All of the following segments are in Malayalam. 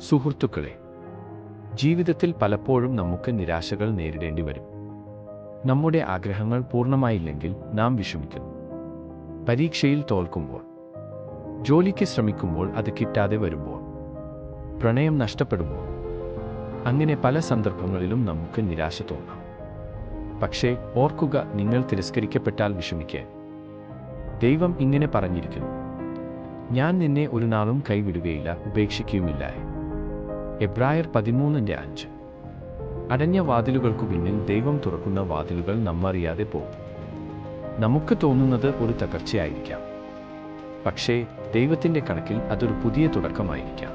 സുഹൃത്തുക്കളെ ജീവിതത്തിൽ പലപ്പോഴും നമുക്ക് നിരാശകൾ നേരിടേണ്ടി വരും. നമ്മുടെ ആഗ്രഹങ്ങൾ പൂർണമായില്ലെങ്കിൽ നാം വിഷമിക്കുന്നു. പരീക്ഷയിൽ തോൽക്കുമ്പോൾ ജോലിക്ക് ശ്രമിക്കുമ്പോൾ അത് കിട്ടാതെ വരുമ്പോൾ പ്രണയം നഷ്ടപ്പെടുമ്പോൾ അങ്ങനെ പല സന്ദർഭങ്ങളിലും നമുക്ക് നിരാശ തോന്നാം. പക്ഷേ ഓർക്കുക നിങ്ങൾ തിരസ്കരിക്കപ്പെട്ടാൽ വിഷമിക്കാൻ. ദൈവം ഇങ്ങനെ പറഞ്ഞിരിക്കുന്നു ഞാൻ നിന്നെ ഒരു നാളും കൈവിടുകയില്ല ഉപേക്ഷിക്കുകയുമില്ല എബ്രായർ പതിമൂന്നിന്റെ അഞ്ച്. അടഞ്ഞ വാതിലുകൾക്കു പിന്നിൽ ദൈവം തുറക്കുന്ന വാതിലുകൾ നമ്മറിയാതെ പോകും. നമുക്ക് തോന്നുന്നത് ഒരു തകർച്ചയായിരിക്കാം. പക്ഷേ ദൈവത്തിന്റെ കണക്കിൽ അതൊരു പുതിയ തുടക്കമായിരിക്കാം.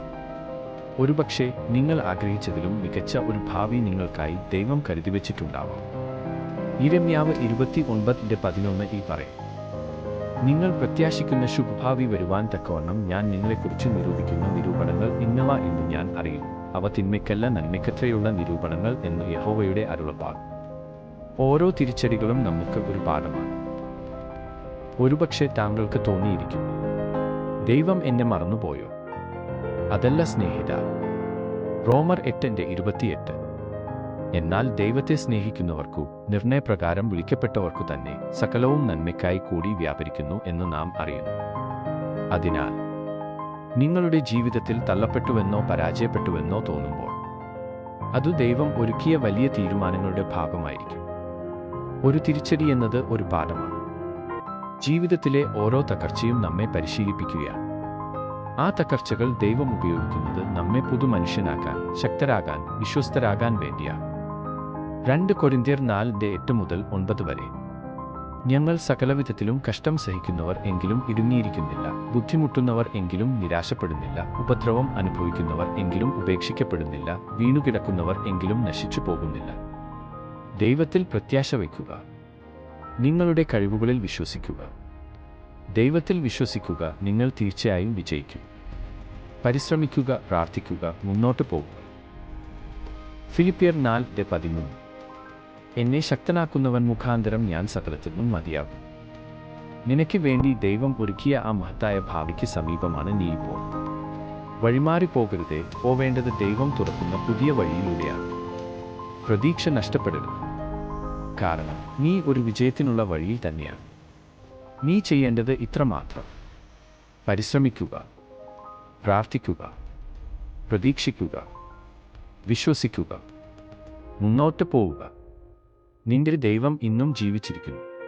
ഒരുപക്ഷെ നിങ്ങൾ ആഗ്രഹിച്ചതിലും മികച്ച ഒരു ഭാവി നിങ്ങൾക്കായി ദൈവം കരുതി വച്ചിട്ടുണ്ടാവാം. ഇരമ്യാവ് ഇരുപത്തി ഒൻപതിന്റെ പതിനൊന്ന് ഈ പറയും. നിങ്ങൾ പ്രത്യാശിക്കുന്ന ശുഭഭാവി വരുവാൻ തക്കവണ്ണം ഞാൻ നിങ്ങളെക്കുറിച്ച് നിരൂപിക്കുന്ന നിരൂപണങ്ങൾ ഇന്നവ എന്ന് ഞാൻ അറിയും അവ തിന്മയ്ക്കല്ല നന്മയ്ക്കത്രയുള്ള നിരൂപണങ്ങൾ എന്ന് യഹോവയുടെ അരുളപ്പാട്. ഓരോ തിരിച്ചടികളും നമുക്ക് ഒരു പാഠമാണ്. ഒരുപക്ഷെ താങ്കൾക്ക് തോന്നിയിരിക്കും ദൈവം എന്നെ മറന്നുപോയോ? അതല്ല സ്നേഹിത റോമർ എട്ടിന്റെ ഇരുപത്തിയെട്ട്. എന്നാൽ ദൈവത്തെ സ്നേഹിക്കുന്നവർക്കു നിർണയപ്രകാരം വിളിക്കപ്പെട്ടവർക്കു തന്നെ സകലവും നന്മയ്ക്കായി കൂടി വ്യാപരിക്കുന്നു എന്ന് നാം അറിയുന്നു അതിനാൽ നിങ്ങളുടെ ജീവിതത്തിൽ തള്ളപ്പെട്ടുവെന്നോ പരാജയപ്പെട്ടുവെന്നോ തോന്നുമ്പോൾ അത് ദൈവം ഒരുക്കിയ വലിയ തീരുമാനങ്ങളുടെ ഭാഗമായിരിക്കും. ഒരു തിരിച്ചടി എന്നത് ഒരു പാഠമാണ്. ജീവിതത്തിലെ ഓരോ തകർച്ചയും നമ്മെ പരിശീലിപ്പിക്കുകയാണ്. ആ തകർച്ചകൾ ദൈവം ഉപയോഗിക്കുന്നത് നമ്മെ പുതുമനുഷ്യനാക്കാൻ ശക്തരാകാൻ വിശ്വസ്തരാകാൻ വേണ്ടിയാണ്. രണ്ട് കൊരിന്തിയർ നാലിന്റെ എട്ട് മുതൽ ഒൻപത് വരെ ഞങ്ങൾ സകലവിധത്തിലും കഷ്ടം സഹിക്കുന്നവർ എങ്കിലും ഇടുങ്ങിയിരിക്കുന്നില്ല. ബുദ്ധിമുട്ടുന്നവർ എങ്കിലും നിരാശപ്പെടുന്നില്ല. ഉപദ്രവം അനുഭവിക്കുന്നവർ എങ്കിലും ഉപേക്ഷിക്കപ്പെടുന്നില്ല. വീണുകിടക്കുന്നവർ എങ്കിലും നശിച്ചു പോകുന്നില്ല ദൈവത്തിൽ പ്രത്യാശ വയ്ക്കുക. നിങ്ങളുടെ കഴിവുകളിൽ വിശ്വസിക്കുക. ദൈവത്തിൽ വിശ്വസിക്കുക നിങ്ങൾ തീർച്ചയായും വിജയിക്കും. പരിശ്രമിക്കുക പ്രാർത്ഥിക്കുക മുന്നോട്ട് പോകുക ഫിലിപ്പിയർ നാലിന്റെ പതിമൂന്ന്. എന്നെ ശക്തനാക്കുന്നവൻ മുഖാന്തരം ഞാൻ സകലത്തിനും മതിയാകും. നിനക്ക് വേണ്ടി ദൈവം ഒരുക്കിയ ആ മഹത്തായ ഭാവിക്ക് സമീപമാണ് നീ ഇപ്പോൾ വഴിമാറി പോകരുത് പോവേണ്ടത് ദൈവം തുറക്കുന്ന പുതിയ വഴിയിലൂടെയാണ്. പ്രതീക്ഷ നഷ്ടപ്പെടരുത്. കാരണം നീ ഒരു വിജയത്തിനുള്ള വഴിയിൽ തന്നെയാണ്. നീ ചെയ്യേണ്ടത് ഇത്രമാത്രം. പരിശ്രമിക്കുക പ്രാർത്ഥിക്കുക പ്രതീക്ഷിക്കുക വിശ്വസിക്കുക മുന്നോട്ട് പോവുക. നിന്റെ ദൈവം ഇന്നും ജീവിച്ചിരിക്കുന്നു.